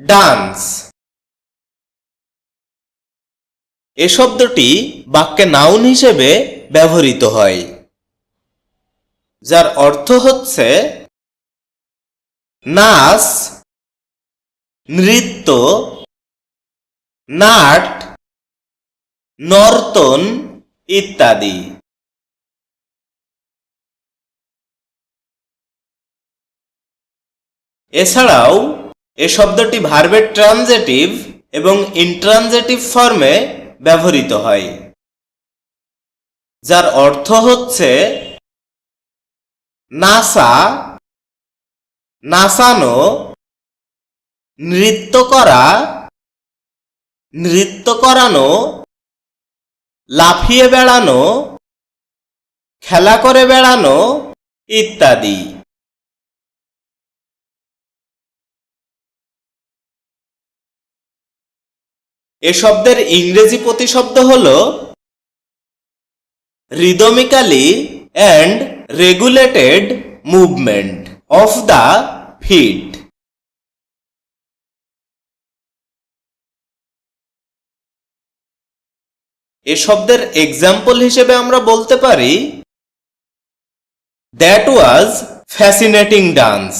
Dance. এ শব্দটি বাক্যে noun হিসেবে ব্যবহৃত হয়, যার অর্থ হচ্ছে নাচ, নৃত্য, নাট, নর্তন ইত্যাদি। এছাড়াও এ শব্দটি ভার্বের ট্রানজেটিভ এবং ইন্ট্রানজেটিভ ফর্মে ব্যবহৃত হয়, যার অর্থ হচ্ছে নাসা, নাসানো, নৃত্য করা, নৃত্য করানো, লাফিয়ে বেড়ানো, খেলা করে বেড়ানো ইত্যাদি। এ শব্দের ইংরেজি প্রতিশব্দ হল rhythmically and regulated movement of the feet এ শব্দের এক্সাম্পল হিসেবে আমরা বলতে পারি দ্যাট ওয়াজ ফ্যাসিনেটিং ডান্স